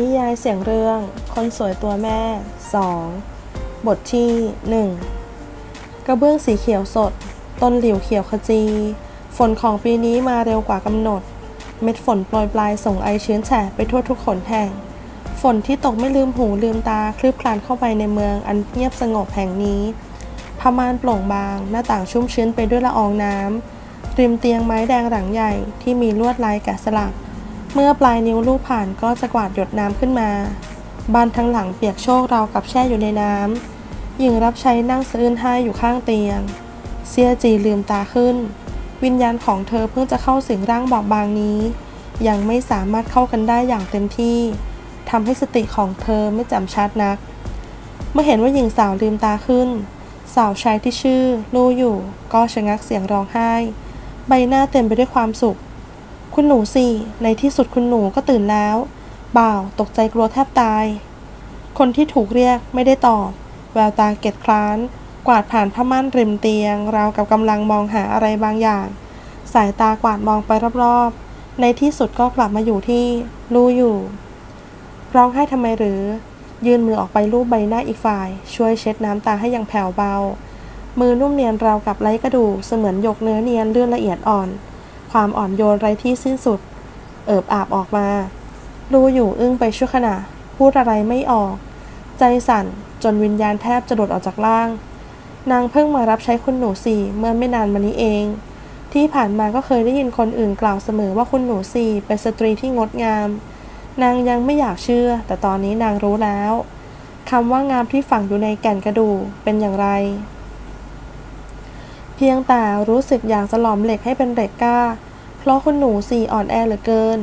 นิยายเสียงเรื่องคนสวยตัวแม่ 2 บทที่ 1 กระเบื้องสีเขียวสด ต้นหลิวเขียวขจี ฝนของปีนี้มาเร็วกว่ากำหนด เม็ดฝนโปรยปลายส่งไอชื้นแฉะไปทั่วทุกขนแห่ง ฝนที่ตกไม่ลืมหูลืมตาคลืบคลานเข้าไปในเมืองอันเงียบสงบแห่งนี้ผ้าม่านโปร่งบาง หน้าต่างชุ่มชื้นไปด้วยละอองน้ำริมเตียงไม้แดงหลังใหญ่ที่มีลวดลายแกะสลัก เมื่อปลายนิ้วลูบผ่านก็จะกวาดหยดน้ำขึ้นมาบ้านทั้งหลังเปียกโชกราวกับแช่อยู่ในน้ำหญิงรับใช้นั่งสะอื้นไห้อยู่ข้างเตียงเสียจีลืมตาขึ้น วิญญาณของเธอเพิ่งจะเข้าสิงร่างบอบบางนี้ ยังไม่สามารถเข้ากันได้อย่างเต็มที่ทำให้สติของเธอไม่จำชัดนัก เมื่อเห็นว่าหญิงสาวลืมตาขึ้น สาวชายที่ชื่อ ลู่อยู่ ก็ชะงักเสียงร้องไห้ ใบหน้าเต็มไปด้วยความสุข คุณหนูสิ ในที่สุดคุณหนูก็ตื่นแล้วบ่าวตกใจกลัวแทบตาย คนที่ถูกเรียกไม่ได้ตอบ แววตาเก็ดคร้าน กวาดผ่านผ้าม่านริมเตียง ราวกับกำลังมองหาอะไรบางอย่าง สายตากวาดมองไปรอบๆ ในที่สุดก็กลับมาอยู่ที่ลู่อยู่ ร้องไห้ทำไมหรือ ยื่นมือออกไปลูบใบหน้าอีกฝ่าย ช่วยเช็ดน้ำตาให้อย่างแผ่วเบา มือนุ่มเนียนราวกับไร้กระดูกเสมือนหยกเนื้อเนียนเลื่อนละเอียดอ่อน ความอ่อนโยนไร้ที่สิ้นสุด เอิบอาบออกมารู้อยู่อึ้งไปชั่วขณะ พูดอะไรไม่ออก ใจสั่นจนวิญญาณแทบจะหลุดออกจากร่าง นางเพิ่งมารับใช้คุณหนูสี่เมื่อไม่นานมานี้เอง ที่ผ่านมาก็เคยได้ยินคนอื่นกล่าวเสมอว่าคุณหนูสี่เป็นสตรีที่งดงาม นางยังไม่อยากเชื่อ แต่ตอนนี้นางรู้แล้วคำว่างามที่ฝังอยู่ในแก่นกระดูกเป็นอย่างไร เพียงแต่รู้สึกอยากจะหลอมเหล็กให้เป็นเหล็กกล้า เพราะคุณหนูสี่อ่อนแอเหลือเกิน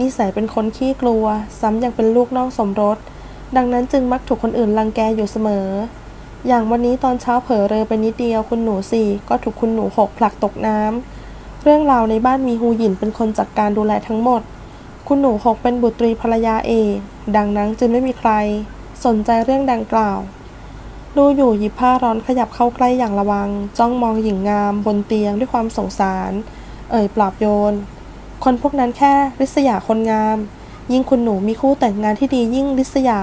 นิสัยเป็นคนขี้กลัว ซ้ำยังเป็นลูกน้องสมรส ดังนั้นจึงมักถูกคนอื่นรังแกอยู่เสมอ อย่างวันนี้ตอนเช้าเผลอเรอไปนิดเดียวคุณหนูสี่ก็ถูกคุณหนูหกผลักตกน้ำ เรื่องราวในบ้านมีฮูหยินเป็นคนจัดการดูแลทั้งหมด คุณหนูหกเป็นบุตรีภรรยาเอกดังนั้นจึงไม่มีใคร สนใจเรื่องดังกล่าว ดูอยู่หยิบผ้าร้อนขยับเข้าใกล้อย่างระวัง จ้องมองหญิงงาม บนเตียงด้วยความสงสาร เอ่ยปลอบโยน คนพวกนั้นแค่ริษยาคนงาม ยิ่งคุณหนูมีคู่แต่งงานที่ดียิ่งริษยา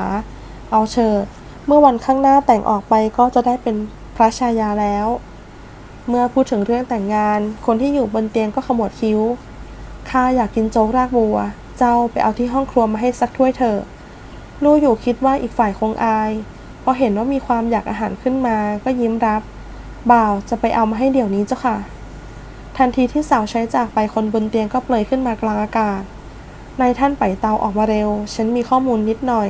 เอาเชิดเมื่อวันข้างหน้าแต่งออกไปก็จะได้เป็นพระชายาแล้ว เมื่อพูดถึงเรื่องแต่งงาน คนที่อยู่บนเตียงก็ขมวดคิ้วข้าอยากกินโจ๊กรากบัว เจ้าไปเอาที่ห้องครัวมาให้สักถ้วยเถอะ ลู่อยู่คิดว่าอีกฝ่ายคงอาย พอเห็นว่ามีความอยากอาหารขึ้นมาก็ยิ้มรับ บ่าวจะไปเอามาให้เดี๋ยวนี้เจ้าค่ะ ทันทีที่สาวใช้จากไปคนบนเตียงก็เปลยขึ้นมากลางอากาศนายท่านไปเตาออกมาเร็ว ฉันมีข้อมูลนิดหน่อย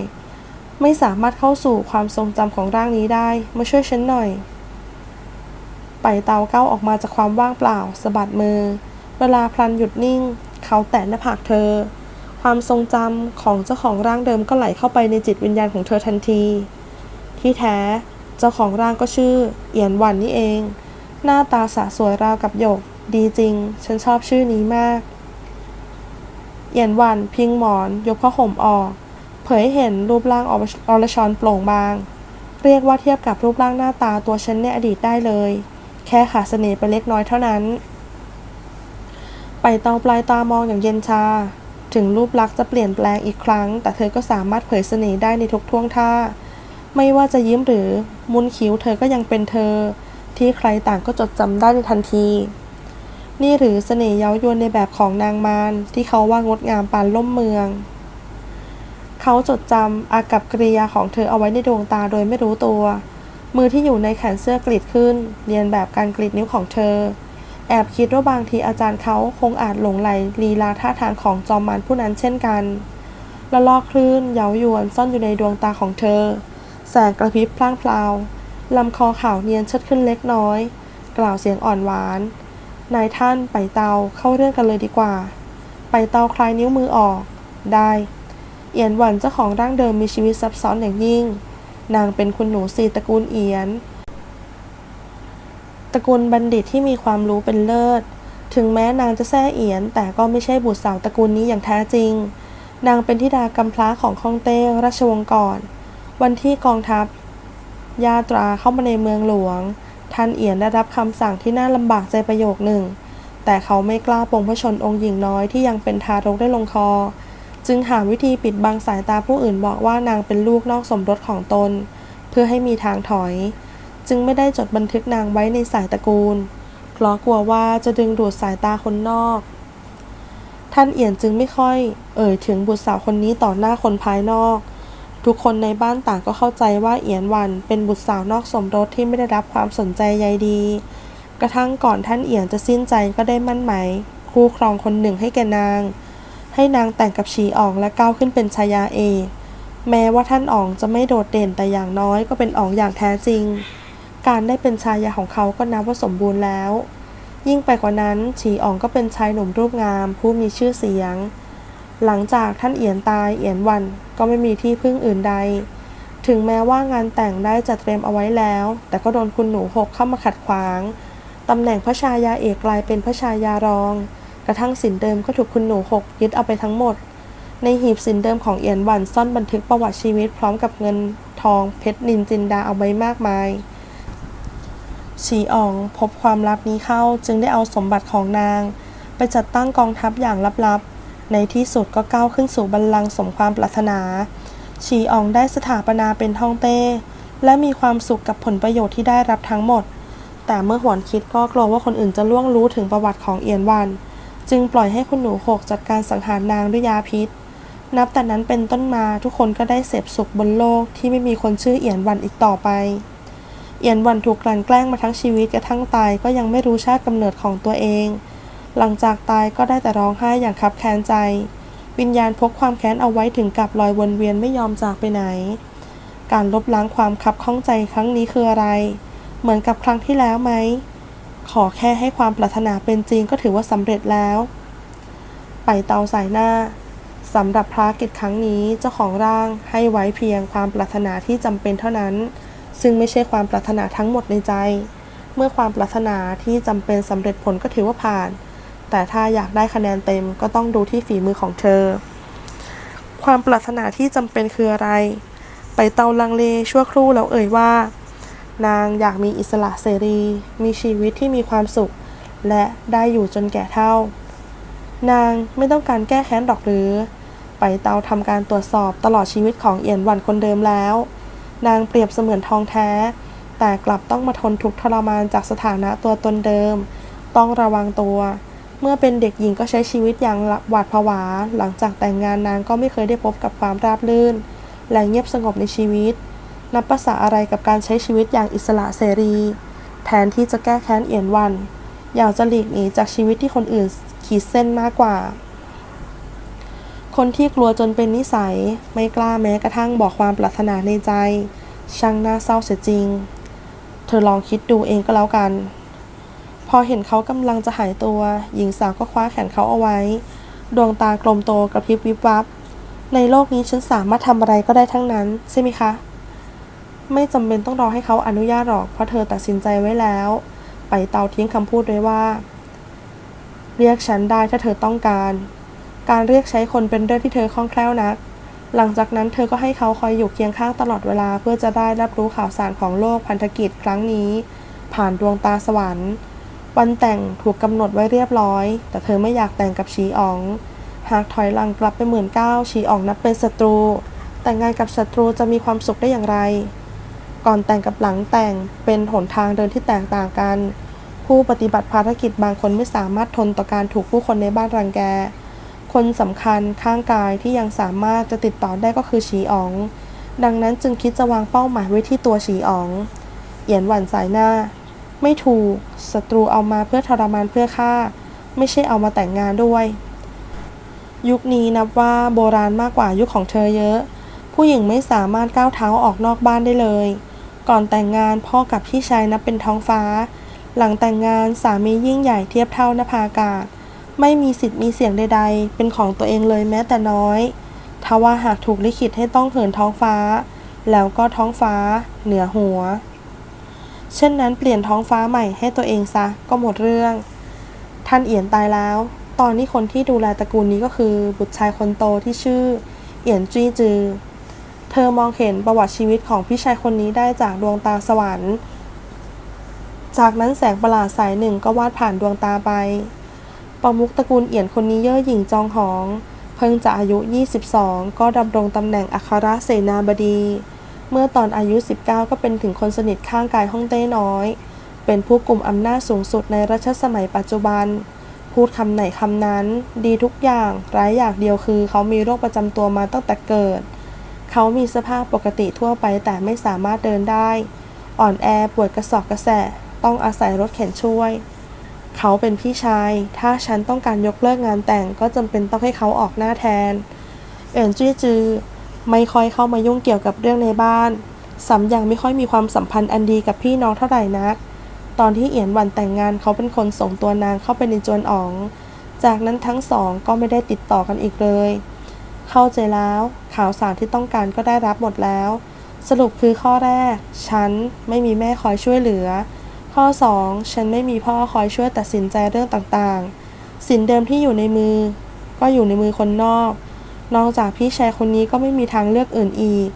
ไม่สามารถเข้าสู่ความทรงจำของร่างนี้ได้ มาช่วยฉันหน่อย ไปเตาก้าวออกมาจากความว่างเปล่าสะบัดมือ เวลาพลันหยุดนิ่ง เขาแตะหน้าผากเธอ ความทรงจำของเจ้าของร่างเดิมก็ไหลเข้าไปในจิตวิญญาณของเธอทันที ที่แท้ เจ้าของร่างก็ชื่อ เอียนวันนี่เอง หน้าตาสะสวยราวกับหยก ดีจริง ฉันชอบชื่อนี้มาก เอียนวันพิงหมอน ยกผ้าห่มออก เผยให้เห็นรูปร่างออรชรโปร่งบาง เรียกว่าเทียบกับรูปร่างหน้าตาตัวฉันในอดีตได้เลย แค่ขาดเสน่ห์ไปเล็กน้อยเท่านั้น ไปเตาปลายตามองอย่างเย็นชาถึงรูปลักษณ์จะเปลี่ยนแปลงอีกครั้ง แต่เธอก็สามารถเผยเสน่ห์ได้ในทุกท่วงท่า ไม่ว่าจะยิ้มหรือมุนคิ้วเธอก็ยังเป็นเธอ ที่ใครต่างก็จดจำได้ในทันที นี่หรือเสน่ห์เย้ายวนในแบบของนางมารที่เขาว่างดงามปานล่มเมือง เขาจดจำอากับกริยาของเธอเอาไว้ในดวงตาโดยไม่รู้ตัว มือที่อยู่ในแขนเสื้อกรีดขึ้น เรียนแบบการกรีดนิ้วของเธอ แอบคิดว่าบางทีอาจารย์เขาคงอาจหลงไหลลีลาท่าทางของจอมมารผู้นั้นเช่นกันละลอกคลื่นเย้ายวนซ่อนอยู่ในดวงตาของเธอ แสงกระพริบพล่างพลาวลำคอขาวเนียนเชิดขึ้นเล็กน้อย กล่าวเสียงอ่อนหวาน นายท่านไปเตาเข้าเรื่องกันเลยดีกว่า ไปเตาคลายนิ้วมือออก ได้ เอียนหวันเจ้าของร่างเดิมมีชีวิตซับซ้อนอย่างยิ่ง นางเป็นคุณหนูสีตระกูลเอียน ตระกูลบัณฑิตที่มีความรู้เป็นเลิศ ถึงแม้นางจะแท้เอียน แต่ก็ไม่ใช่บุตรสาวตระกูลนี้อย่างแท้จริง นางเป็นธิดากำพร้าของคองเต้ราชวงศ์ก่อน วันที่กองทัพยาตราเข้ามาในเมืองหลวง ท่านเอียนได้รับคำสั่งที่น่าลำบากใจประโยคหนึ่ง แต่เขาไม่กล้าปลงพระชนองค์หญิงน้อยที่ยังเป็นทารกได้ลงคอ จึงหาวิธีปิดบังสายตาผู้อื่นบอกว่านางเป็นลูกนอกสมรสของตน เพื่อให้มีทางถอย จึงไม่ได้จดบันทึกนางไว้ในสายตระกูลเพราะกลัวว่าจะดึงดูดสายตาคนนอก ท่านเอี่ยนจึงไม่ค่อย เอ่ยถึงบุตรสาวคนนี้ต่อหน้าคนภายนอก ทุกคนในบ้านต่างก็เข้าใจว่าเอียนวันเป็นบุตรสาวนอกสมรสที่ไม่ได้รับความสนใจใยดี กระทั่งก่อนท่านเอี่ยนจะสิ้นใจก็ได้มั่นหมายคู่ครองคนหนึ่งให้แก่นาง ให้นางแต่งกับฉีอองและก้าวขึ้นเป็นชายาเอกแม้ว่าท่านอ๋องจะไม่โดดเด่นแต่อย่างน้อยก็เป็นอ๋องอย่างแท้จริง การได้เป็นชายาของเขาก็นับว่าสมบูรณ์แล้ว ยิ่งไปกว่านั้นฉีอ๋องก็เป็นชายหนุ่มรูปงาม ผู้มีชื่อเสียง หลังจากท่านเอียนตายเอียนวันก็ไม่มีที่พึ่งอื่นใด ถึงแม้ว่างานแต่งได้จัดเตรียมเอาไว้แล้ว แต่ก็โดนคุณหนูหกเข้ามาขัดขวางตำแหน่งพระชายาเอกกลายเป็นพระชายารอง กระทั่งสินเดิมก็ถูกคุณหนูหกยึดเอาไปทั้งหมด ในหีบสินเดิมของเอียนวันซ่อนบันทึกประวัติชีวิตพร้อมกับเงินทองเพชรนินจินดาเอาไว้มากมายฉีอองพบความลับนี้เข้าจึงได้เอาสมบัติของนาง ไปจัดตั้งกองทัพอย่างลับๆ ในที่สุดก็ก้าวขึ้นสู่บัลลังก์สมความปรารถนา ฉีอองได้สถาปนาเป็นท่องเต้ และมีความสุขกับผลประโยชน์ที่ได้รับทั้งหมด แต่เมื่อหวนคิดก็กลัวว่าคนอื่นจะล่วงรู้ถึงประวัติของเอียนวัน จึงปล่อยให้คุณหนูหกจัดการสังหารนางด้วยยาพิษ นับแต่นั้นเป็นต้นมาทุกคนก็ได้เสพสุขบนโลกที่ไม่มีคนชื่อเอียนวันอีกต่อไป เอียนวันถูกกลั่นแกล้งมาทั้งชีวิตกระทั่งตายก็ยังไม่รู้ชาติกำเนิดของตัวเอง หลังจากตายก็ได้แต่ร้องไห้อย่างคับแค้นใจ วิญญาณพกความแค้นเอาไว้ถึงกับลอยวนเวียนไม่ยอมจากไปไหน การลบล้างความคับข้องใจครั้งนี้คืออะไร เหมือนกับครั้งที่แล้วไหม ขอแค่ให้ความปรารถนาเป็นจริงก็ถือว่าสำเร็จแล้ว ไปเตาสายหน้าสำหรับภารกิจครั้งนี้เจ้าของร่างให้ไว้เพียงความปรารถนาที่จำเป็นเท่านั้น ซึ่งไม่ใช่ความปรารถนาทั้งหมดในใจ เมื่อความปรารถนาที่จำเป็นสำเร็จผลก็ถือว่าผ่าน แต่ถ้าอยากได้คะแนนเต็มก็ต้องดูที่ฝีมือของเธอ ความปรารถนาที่จำเป็นคืออะไร ไปเตาลังเลชั่วครู่แล้วเอ่ยว่า นางอยากมีอิสระเสรี มีชีวิตที่มีความสุข และได้อยู่จนแก่เท่า นางไม่ต้องการแก้แค้นดอกหรือ ไปเตาทำการตรวจสอบตลอดชีวิตของเอียนวันคนเดิมแล้ว นางเปรียบเสมือนทองแท้ แต่กลับต้องมาทนทุกข์ทรมานจากสถานะตัวตนเดิม ต้องระวังตัว เมื่อเป็นเด็กหญิงก็ใช้ชีวิตอย่างหวาดผวา หลังจากแต่งงานนางก็ไม่เคยได้พบกับความราบรื่น และเงียบสงบในชีวิต นับภาษาอะไรกับการใช้ชีวิตอย่างอิสระเสรี แทนที่จะแก้แค้นเอียนวัน อยากจะหลีกหนีจากชีวิตที่คนอื่นขีดเส้นมากกว่า คนที่กลัวจนเป็นนิสัย ไม่กล้าแม้กระทั่งบอกความปรารถนาในใจ ช่างน่าเศร้าเสียจริง เธอลองคิดดูเองก็แล้วกัน พอเห็นเขากำลังจะหายตัว หญิงสาวก็คว้าแขนเขาเอาไว้ ดวงตากลมโตกระพริบวิบวับ ในโลกนี้ฉันสามารถทำอะไรก็ได้ทั้งนั้น ใช่ไหมคะ ไม่จำเป็นต้องรอให้เขาอนุญาตหรอก เพราะเธอตัดสินใจไว้แล้ว ไปเตาทิ้งคำพูดไว้ว่า เรียกฉันได้ถ้าเธอต้องการ การเรียกใช้คนเป็นเรื่องที่เธอคล่องแคล่วนัก หลังจากนั้นเธอก็ให้เขาคอยอยู่เคียงข้างตลอดเวลาเพื่อจะได้รับรู้ข่าวสารของโลกพันธกิจครั้งนี้ ผ่านดวงตาสวรรค์ วันแต่งถูกกำหนดไว้เรียบร้อย แต่เธอไม่อยากแต่งกับชีอ๋อง หากถอยหลังกลับไปหมื่นเก้าชีอ๋องนับเป็นศัตรู แต่งงานกับศัตรูจะมีความสุขได้อย่างไร ก่อนแต่งกับหลังแต่งเป็นหนทางเดินที่แตกต่างกัน ผู้ปฏิบัติภารกิจบางคนไม่สามารถทนต่อการถูกผู้คนในบ้านรังแก คนสำคัญข้างกายที่ยังสามารถจะติดต่อได้ก็คือฉีอ๋อง ดังนั้นจึงคิดจะวางเป้าหมายไว้ที่ตัวฉีอ๋อง เหยียนหวันสายหน้า ไม่ถูกศัตรูเอามาเพื่อทรมานเพื่อฆ่า ไม่ใช่เอามาแต่งงานด้วย ยุคนี้นับว่าโบราณมากกว่ายุคของเธอเยอะ ผู้หญิงไม่สามารถก้าวเท้าออกนอกบ้านได้เลย ก่อนแต่งงานพ่อกับพี่ชายนับเป็นท้องฟ้า หลังแต่งงานสามียิ่งใหญ่เทียบเท่านภาอากาศ ไม่มีสิทธิ์มีเสียงใด ๆ เป็นของตัวเองเลยแม้แต่น้อยทว่าหากถูกลิขิตให้ต้องเหินท้องฟ้า แล้วก็ท้องฟ้า เหนือหัว เช่นนั้นเปลี่ยนท้องฟ้าใหม่ให้ตัวเองซะก็หมดเรื่อง ท่านเอียนตายแล้ว ตอนนี้คนที่ดูแลตระกูลนี้ก็คือ บุตรชายคนโตที่ชื่อ เอียนจี้จือ เธอมองเห็นประวัติชีวิตของพี่ชายคนนี้ได้จากดวงตาสวรรค์ จากนั้นแสงประหลาดสายหนึ่งก็วาดผ่านดวงตาไป ประมุขตระกูลเอียนคนนี้เย่อหยิ่งจองหองพพิ่งจะอายุ 22 ก็ดำรงตำแหน่งอัครเสนาบดี เมื่อตอนอายุ 19 ก็เป็นถึงคนสนิทข้างกายฮ่องเต้น้อย เป็นผู้กลุ่มอำนาจสูงสุดในรัชสมัยปัจจุบัน พูดคำไหนคำนั้น ดีทุกอย่าง ร้ายอย่างเดียวคือ เขามีโรคประจำตัวมาตั้งแต่เกิด เขามีสภาพปกติทั่วไปแต่ไม่สามารถเดินได้ อ่อนแอปวดกระสอบกระแสะต้องอาศัยรถเข็นช่วย เขาเป็นพี่ชาย ถ้าฉันต้องการยกเลิกงานแต่งก็จำเป็นต้องให้เขาออกหน้าแทน เอินจี้จือ ไม่ค่อยเข้ามายุ่งเกี่ยวกับเรื่องในบ้านสำยังไม่ค่อยมีความสัมพันธ์อันดีกับพี่น้องเท่าไหร่นัก ตอนที่เอียนวันแต่งงานเขาเป็นคนส่งตัวนางเข้าไปในจวนอ๋อง จากนั้นทั้งสองก็ไม่ได้ติดต่อกันอีกเลย เข้าใจแล้วข่าวสารที่ต้องการก็ได้รับหมดแล้ว สรุปคือข้อแรก ฉันไม่มีแม่คอยช่วยเหลือ ข้อ 2 ฉันไม่มีพ่อคอยช่วยตัดสินใจเรื่องต่างๆ สินเดิมที่อยู่ในมือ ก็อยู่ในมือคนนอก นอกจากพี่ชายคนนี้ก็ไม่มีทางเลือกอื่นอีก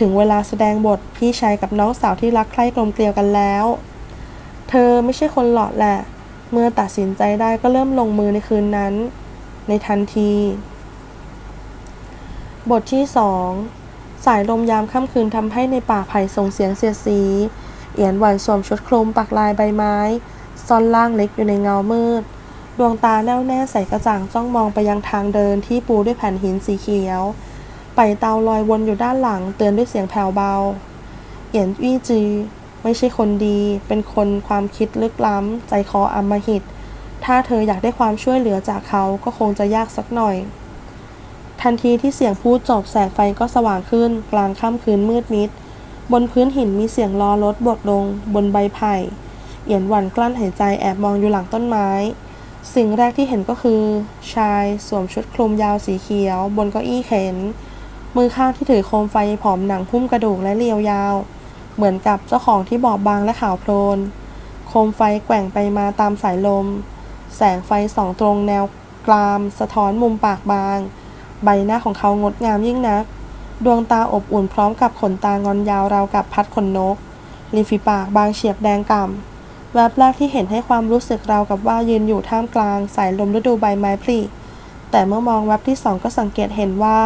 ถึงเวลาแสดงบทพี่ชายกับน้องสาวที่รักใคร่กลมเกลียวกันแล้ว เธอไม่ใช่คนหลอดแหละ เมื่อตัดสินใจได้ก็เริ่มลงมือในคืนนั้น ในทันที บทที่สองสายลมยามค่ำคืนทำให้ในป่าไผ่ส่งเสียงเสียดสี เอียนหวันสวมชุดคลุมปักลายใบไม้ ซ่อนล่างเล็กอยู่ในเงามืด ดวงตาแน่วแน่ใสกระจ่างจ้องมองไปยังทางเดินที่ปูด้วยแผ่นหินสีเขียว ไปเตาลอยวนอยู่ด้านหลังเตือนด้วยเสียงแผ่วเบาเอียนอี้จือ ไม่ใช่คนดี เป็นคนความคิดลึกล้ำ ใจคออำมหิต ถ้าเธออยากได้ความช่วยเหลือจากเขาก็คงจะยากสักหน่อย ทันทีที่เสียงพูดจบแสงไฟก็สว่างขึ้น กลางค่ำคืนมืดมิด บนพื้นหินมีเสียงล้อรถบดลง บนใบไผ่เอียนหวันกลั้นหายใจแอบมองอยู่หลังต้นไม้ สิ่งแรกที่เห็นก็คือ ชายสวมชุดคลุมยาวสีเขียว บนเก้าอี้เข็น มือข้างที่ถือโคมไฟผอมหนังหุ้มกระดูกและเรียวยาว เหมือนกับเจ้าของที่บอบบางและขาวโพลน โคมไฟแกว่งไปมาตามสายลม แสงไฟส่องตรงแนวกราม สะท้อนมุมปากบาง ใบหน้าของเขางดงามยิ่งนัก ดวงตาอบอุ่นพร้อมกับขนตางอนยาวราวกับพัดขนนกริมฝีปากบางเฉียบแดงก่ำ แวบแรกที่เห็นให้ความรู้สึกเรากับว่ายืนอยู่ท่ามกลางสายลมฤดูใบไม้ผลิแต่เมื่อมองแวบที่สองก็สังเกตเห็นว่า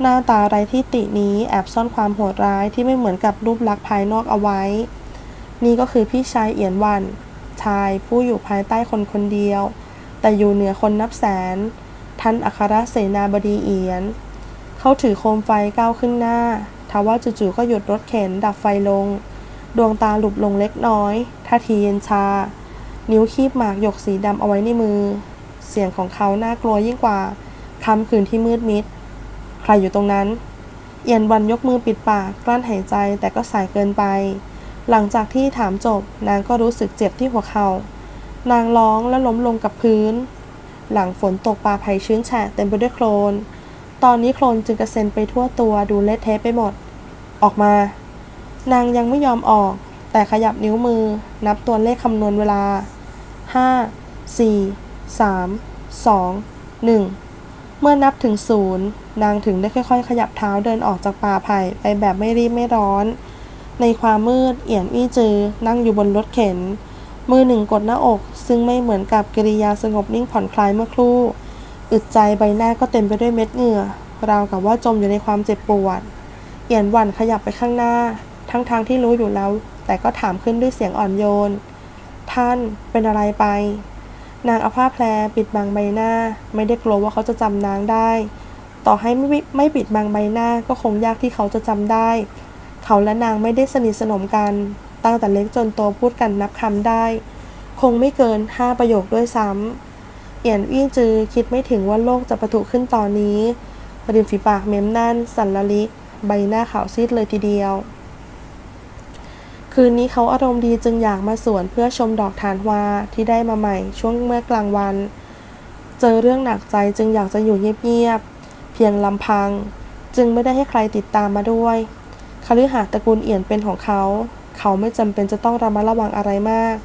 หน้าตาไร้ที่ตินี้แอบซ่อนความโหดร้ายที่ไม่เหมือนกับรูปลักษณ์ภายนอกเอาไว้ นี่ก็คือพี่ชายเอียนวัน ชายผู้อยู่ภายใต้คนคนเดียว แต่อยู่เหนือคนนับแสน ท่านอัครเสนาบดีเอียน เขาถือโคมไฟก้าวขึ้นหน้าทว่าจู่ๆก็หยุดรถเข็นดับไฟลง ดวงตาหลุบลงเล็กน้อยท่าทีเย็นชา นิ้วคีบหมากหยกสีดำเอาไว้ในมือ เสียงของเขาน่ากลัวยิ่งกว่าค่ำคืนที่มืดมิด ใครอยู่ตรงนั้น เอียนวันยกมือปิดปากกลั้นหายใจแต่ก็สายเกินไป หลังจากที่ถามจบนางก็รู้สึกเจ็บที่หัวเขา่านางร้องและล้มลงกับพื้น หลังฝนตกป่าไผ่ชื้นแฉะเต็มไปด้วยโคลน ตอนนี้โคลนจึงกระเซ็นไปทั่วตัวดูเละเทะไปหมด ออกมา นางยังไม่ยอมออก แต่ขยับนิ้วมือ นับตัวเลขคำนวณเวลา 5 4 3 2 1 เมื่อนับถึงศูนย์นางถึงได้ค่อยๆ ขยับเท้าเดินออกจากป่าไผ่ไปแบบไม่รีบไม่ร้อน ในความมืดเอี่ยนอี้จือ นั่งอยู่บนรถเข็น มือหนึ่งกดหน้าอก ซึ่งไม่เหมือนกับกิริยาสงบนิ่งผ่อนคลายเมื่อครู่ อึดใจใบหน้าก็เต็มไปด้วยเม็ดเหงื่อราวกับว่าจมอยู่ในความเจ็บปวดเอียนหวันขยับไปข้างหน้า ทั้งๆทที่รู้อยู่แล้ว แต่ก็ถามขึ้นด้วยเสียงอ่อนโยน ท่านเป็นอะไรไป นางเอาผ้าแพรปิดบังใบหน้า ไม่ได้กลัวว่าเขาจะจำนางได้ ต่อให้ไม่ปิไม่ปิดบังใบหน้าก็คงยากที่เขาจะจำได้ เขาและนางไม่ได้สนิทสนมกัน ตั้งแต่เล็กจนโตพูดกันนับคำได้ คงไม่เกินห้าประโยคด้วยซ้ำเอียนอี้จือคิดไม่ถึงว่าโลกจะประทุขึ้นตอนนี้ริมฝีปากเม้มแน่นสันละลิก ใบหน้าขาวซีดเลยทีเดียว คืนนี้เขาอารมณ์ดีจึงอยากมาสวนเพื่อชมดอกทานวาที่ได้มาใหม่ ช่วงเมื่อกลางวัน เจอเรื่องหนักใจจึงอยากจะอยู่เงียบๆเพียงลำพัง จึงไม่ได้ให้ใครติดตามมาด้วยคฤหาสน์ตระกูลเอี่ยนเป็นของเขา เขาไม่จำเป็นจะต้องระมัดระวังอะไรมาก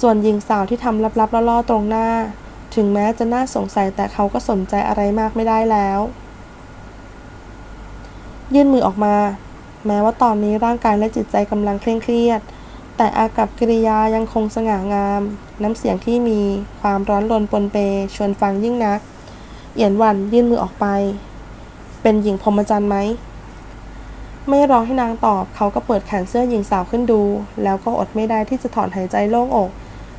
ส่วนหญิงสาวที่ทำลับๆล่อๆตรงหน้า ถึงแม้จะน่าสงสัยแต่เขาก็สนใจอะไรมากไม่ได้แล้ว ยื่นมือออกมา แม้ว่าตอนนี้ร่างกายและจิตใจกำลังเคร่งเครียด แต่อากับกิริยายังคงสง่างาม น้ำเสียงที่มีความร้อนรนปนเป ชวนฟังยิ่งนัก เอียนหวันยื่นมือออกไป เป็นหญิงพรหมจรรย์ไหม ไม่รอให้นางตอบเขาก็เปิดแขนเสื้อหญิงสาวขึ้นดู แล้วก็อดไม่ได้ที่จะถอนหายใจโล่งอก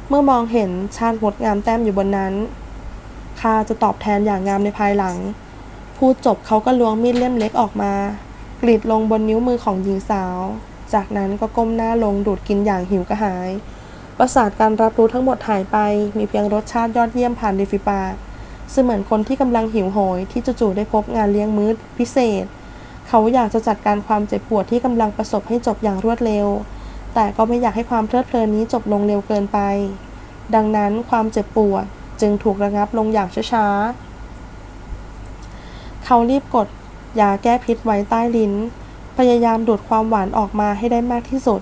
เมื่อมองเห็นชาติงดงามแต้มอยู่บนนั้นข้าจะตอบแทนอย่างงามในภายหลัง พูดจบเขาก็ล้วงมีดเล่มเล็กออกมา กรีดลงบนนิ้วมือของหญิงสาว จากนั้นก็ก้มหน้าลงดูดกินอย่างหิวกระหาย ประสาทการรับรู้ทั้งหมดหายไป มีเพียงรสชาติยอดเยี่ยมผ่านริฟิปากเสมือนคนที่กำลังหิวโหย ที่จู่ๆได้พบงานเลี้ยงมื้อพิเศษ เขาอยากจะจัดการความเจ็บปวดที่กำลังประสบให้จบอย่างรวดเร็ว แต่ก็ไม่อยากให้ความเพลิดเพลินนี้จบลงเร็วเกินไป ดังนั้นความเจ็บปวดจึงถูกระงับลงอย่างช้าๆ เขารีบกด ยาแก้พิษไว้ใต้ลิ้น พยายามดูดความหวานออกมาให้ได้มากที่สุด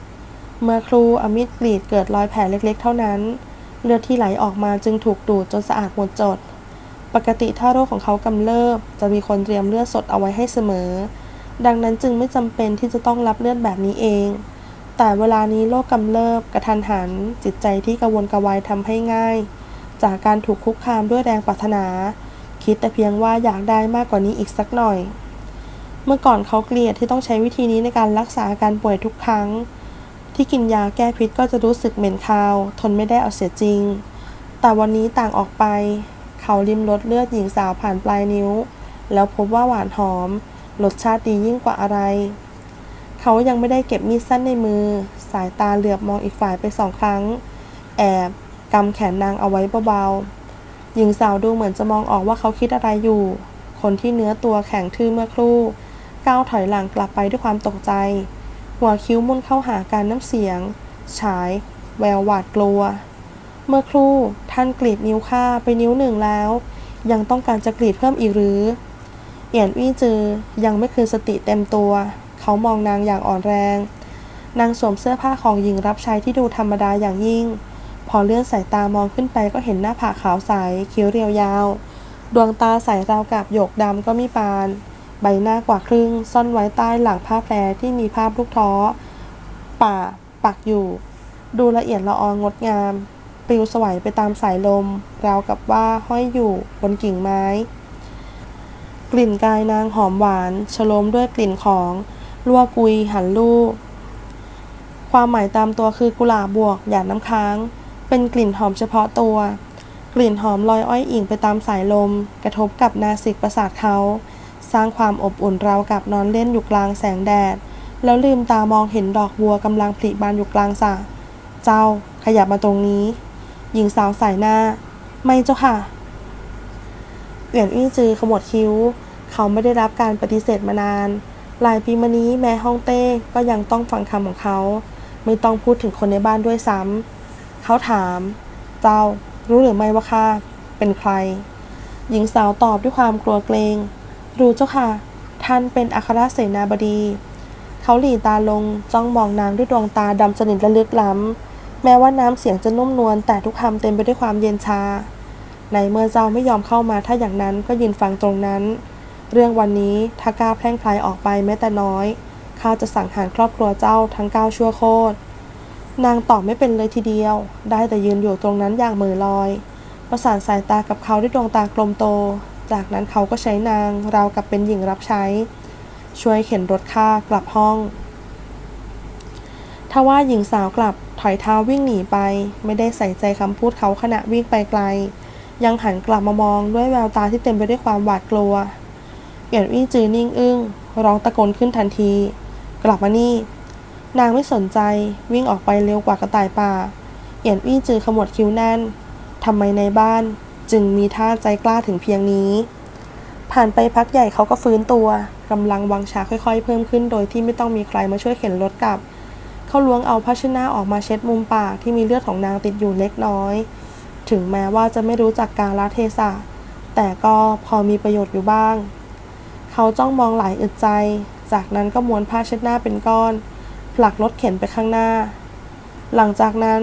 เมื่อครูอมิดกรีดเกิดรอยแผลเล็กๆ เท่านั้น เลือดที่ไหลออกมาจึงถูกดูดจนสะอาดหมดจด ปกติถ้าโรคของเขากำเริบจะมีคนเตรียมเลือดสดเอาไว้ให้เสมอ ดังนั้นจึงไม่จำเป็นที่จะต้องรับเลือดแบบนี้เอง แต่เวลานี้โรคกำเริบกระทันหัน จิตใจที่กระวนกระวายทำให้ง่าย จากการถูกคุกคามด้วยแรงปรารถนา คิดแต่เพียงว่าอยากได้มากกว่านี้อีกสักหน่อย เมื่อก่อนเขาเกลียดที่ต้องใช้วิธีนี้ในการรักษาอาการป่วยทุกครั้ง ที่กินยาแก้พิษก็จะรู้สึกเหม็นคาว ทนไม่ได้เอาเสียจริง แต่วันนี้ต่างออกไป เขาลิมรสเลือดหญิงสาวผ่านปลายนิ้ว แล้วพบว่าหวานหอมรสชาติดียิ่งกว่าอะไร เขายังไม่ได้เก็บมีดสั้นในมือ สายตาเหลือบมองอีกฝ่ายไปสองครั้ง แอบกำแขนนางเอาไว้เบาๆหญิงสาวดูเหมือนจะมองออกว่าเขาคิดอะไรอยู่ คนที่เนื้อตัวแข็งทื่อเมื่อครู่ ก้าวถอยหลังกลับไปด้วยความตกใจ หัวคิ้วมุนเข้าหาการน้ำเสียง ฉาย แววหวาดกลัว เมื่อครู่ท่านกรีดนิ้วข้าไปนิ้วหนึ่งแล้ว ยังต้องการจะกรีดเพิ่มอีกหรือ เอียนวี่จือยังไม่คืนสติเต็มตัว เขามองนางอย่างอ่อนแรง นางสวมเสื้อผ้าของหญิงรับใช้ที่ดูธรรมดาอย่างยิ่ง พอเลื่อนสายตามองขึ้นไปก็เห็นหน้าผากขาวใสคิ้วเรียวยาว ดวงตาใสราวกับหยกดำก็มีปาน ใบหน้ากว่าครึ่ง ซ่อนไว้ใต้หลังผ้าแพรที่มีภาพลูกท้อ ป่าปักอยู่ ดูละเอียดละอองดงาม ปลิวสวัยไปตามสายลม ราวกับว่าห้อยอยู่บนกิ่งไม้ กลิ่นกายนางหอมหวานฉโลมด้วยกลิ่นของลัวกุยหันลูกความหมายตามตัวคือกุหลาบบวกหยาดน้ำค้าง เป็นกลิ่นหอมเฉพาะตัว กลิ่นหอมลอยอ้อยอิงไปตามสายลม กระทบกับนาสิกประสาทเขา สร้างความอบอุ่นราวกับนอนเล่นอยู่กลางแสงแดด แล้วลืมตามองเห็นดอกบัวกำลังผลิบานอยู่กลางสระเจ้าขยับมาตรงนี้ หญิงสาวสายหน้า ไม่เจ้าค่ะเอี่ยนอี้จือขมวดคิ้ว เขาไม่ได้รับการปฏิเสธมานาน หลายปีมานี้แม้ฮ่องเต้ก็ยังต้องฟังคำของเขา ไม่ต้องพูดถึงคนในบ้านด้วยซ้ำเขาถาม เจ้ารู้หรือไม่ว่าข้าเป็นใคร หญิงสาวตอบด้วยความกลัวเกรง รู้เจ้าค่ะ ท่านเป็นอัครเสนาบดี เขาหลีตาลงจ้องมองนางด้วยดวงตาดำสนิทและลึกล้ำ แม้ว่าน้ำเสียงจะนุ่มนวลแต่ทุกคำเต็มไปด้วยความเย็นชา ในเมื่อเจ้าไม่ยอมเข้ามาถ้าอย่างนั้นก็ยืนฟังตรงนั้น เรื่องวันนี้ถ้ากล้าแพร่งพลายออกไปแม้แต่น้อยข้าจะสั่งหารครอบครัวเจ้าทั้งเก้าชั่วโคตรนางตอบไม่เป็นเลยทีเดียว ได้แต่ยืนอยู่ตรงนั้นอย่างมือลอย ประสานสายตากับเขาด้วยดวงตากลมโต จากนั้นเขาก็ใช้นางราวกับเป็นหญิงรับใช้ ช่วยเข็นรถข้ากลับห้อง ทว่าหญิงสาวกลับถอยเท้าวิ่งหนีไป ไม่ได้ใส่ใจคำพูดเขาขณะวิ่งไปไกล ยังหันกลับมามองด้วยแววตาที่เต็มไปด้วยความหวาดกลัวเอียนวี่จือนิ่งอึ้งร้องตะโกนขึ้นทันที กลับมานี่ นางไม่สนใจวิ่งออกไปเร็วกว่ากระต่ายป่าเอียนวี่จือขมวดคิ้วแน่นทำไมในบ้าน จึงมีท่าใจกล้าถึงเพียงนี้ ผ่านไปพักใหญ่เขาก็ฟื้นตัวกำลังวังชาค่อยๆ เพิ่มขึ้นโดยที่ไม่ต้องมีใครมาช่วยเข็นรถกลับ เขาล้วงเอาผ้าเช็ดหน้าออกมาเช็ดมุมปากที่มีเลือดของนางติดอยู่เล็กน้อย ถึงแม้ว่าจะไม่รู้จักกาลเทศะ แต่ก็พอมีประโยชน์อยู่บ้าง เขาจ้องมองหลายอึดใจ จากนั้นก็ม้วนผ้าเช็ดหน้าเป็นก้อนผลักรถเข็นไปข้างหน้า หลังจากนั้น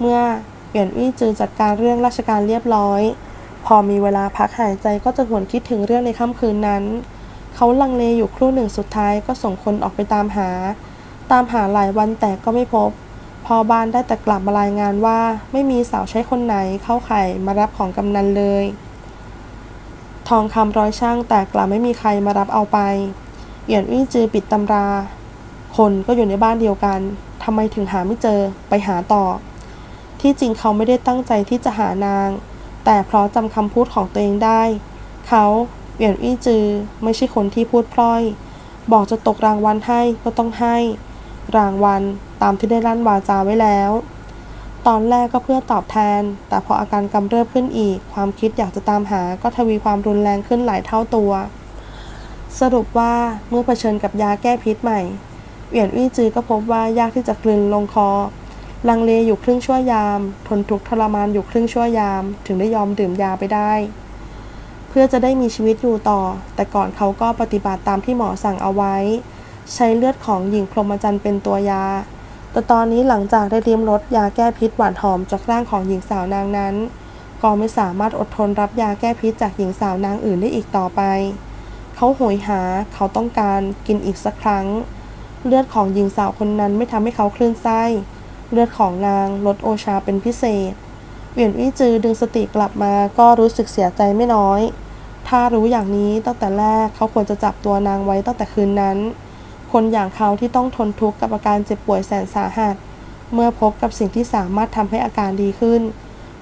เมื่อ เปลี่ยนวี่จือจัดการเรื่องราชการเรียบร้อย พอมีเวลาพักหายใจก็จะหวนคิดถึงเรื่องในค่ำคืนนั้น เขาลังเลอยู่ครู่หนึ่งสุดท้ายก็ส่งคนออกไปตามหา ตามหาหลายวันแต่ก็ไม่พบ พอบ้านได้แต่กลับมารายงานว่า ไม่มีสาวใช้คนไหนเข้าไข่มารับของกำนันเลยททองคำร้อยช่างแต่กลับไม่มีใครมารับเอาไปเหยียนอี้จือปิดตำรา คนก็อยู่ในบ้านเดียวกันทำไมถึงหาไม่เจอไปหาต่อ ที่จริงเขาไม่ได้ตั้งใจที่จะหานาง แต่เพราะจำคำพูดของตัวเองได้ เขาเหวียนอี้จือไม่ใช่คนที่พูดพล่อย บอกจะตกรางวัลให้ก็ต้องให้ รางวัลตามที่ได้ลั่นวาจาไว้แล้ว ตอนแรกก็เพื่อตอบแทน แต่พออาการกำเริบขึ้นอีก ความคิดอยากจะตามหาก็ทวีความรุนแรงขึ้นหลายเท่าตัว สรุปว่าเมื่อเผชิญกับยาแก้พิษใหม่เหวียนอี้จือก็พบว่ายากที่จะกลืนลงคอ ลังเลอยู่ครึ่งชั่วยาม ทนทุกข์ทรมานอยู่ครึ่งชั่วยาม ถึงได้ยอมดื่มยาไปได้ เพื่อจะได้มีชีวิตอยู่ต่อ แต่ก่อนเขาก็ปฏิบัติตามที่หมอสั่งเอาไว้ ใช้เลือดของหญิงพรหมจรรย์เป็นตัวยา แต่ตอนนี้หลังจากได้ริมรสยาแก้พิษหวานหอมจากร่างของหญิงสาวนางนั้น ก็ไม่สามารถอดทนรับยาแก้พิษจากหญิงสาวนางอื่นได้อีกต่อไป เขาโหยหา เขาต้องการกินอีกสักครั้ง เลือดของหญิงสาวคนนั้นไม่ทำให้เขาคลื่นไส้ เลือดของนางลดโอชาเป็นพิเศษ เหวียนอี้จือดึงสติกลับมาก็รู้สึกเสียใจไม่น้อย ถ้ารู้อย่างนี้ตั้งแต่แรกเขาควรจะจับตัวนางไว้ตั้งแต่คืนนั้น คนอย่างเขาที่ต้องทนทุกข์กับอาการเจ็บป่วยแสนสาหัส เมื่อพบกับสิ่งที่สามารถทำให้อาการดีขึ้น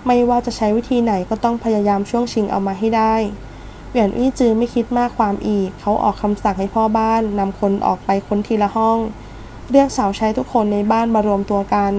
ไม่ว่าจะใช้วิธีไหนก็ต้องพยายามช่วงชิงเอามาให้ได้เหวียนอี้จือไม่คิดมากความอีก เขาออกคำสั่งให้พ่อบ้านนำคนออกไปค้นทีละห้อง เรียกสาวใช้ทุกคนในบ้านมารวมตัวกัน